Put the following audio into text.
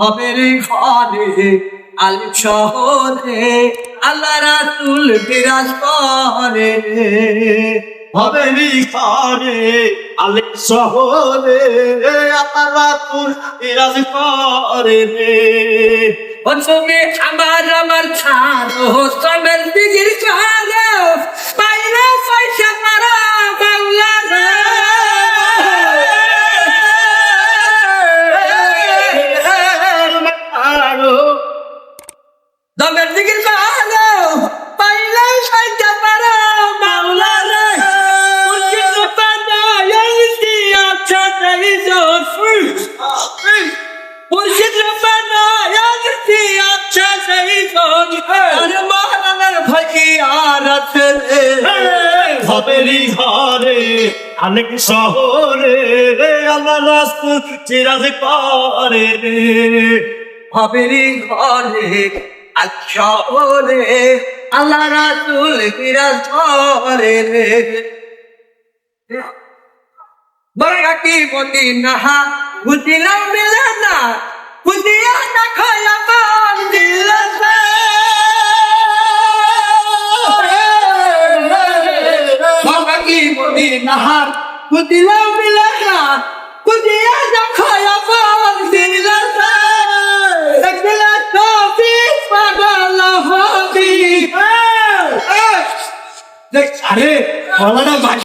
হবে রে ঘরে আলিম শহরে, আল্লাহ রাসুল বিরাজ করে হবে ঘরে আলে শহরে আমার তুল বিরাজ করে রে ও তুমি আমার আমার ছাড়ো হবেরি ঘরে অনেক শহরে আমার রাস্তা চিরাজ করে। রে হবেরি ঘরে আচ্ছা ওরে আল্লাহ রাসুল বিরাজ করে। রে বড়া কি নাহা বুঝিলাম মিলে না কি বলি নাহার বুঝিলাম মিলে না বুঝিয়া না খায়া পান দিলা একলা তো পাগল হবি। আরে বলাটা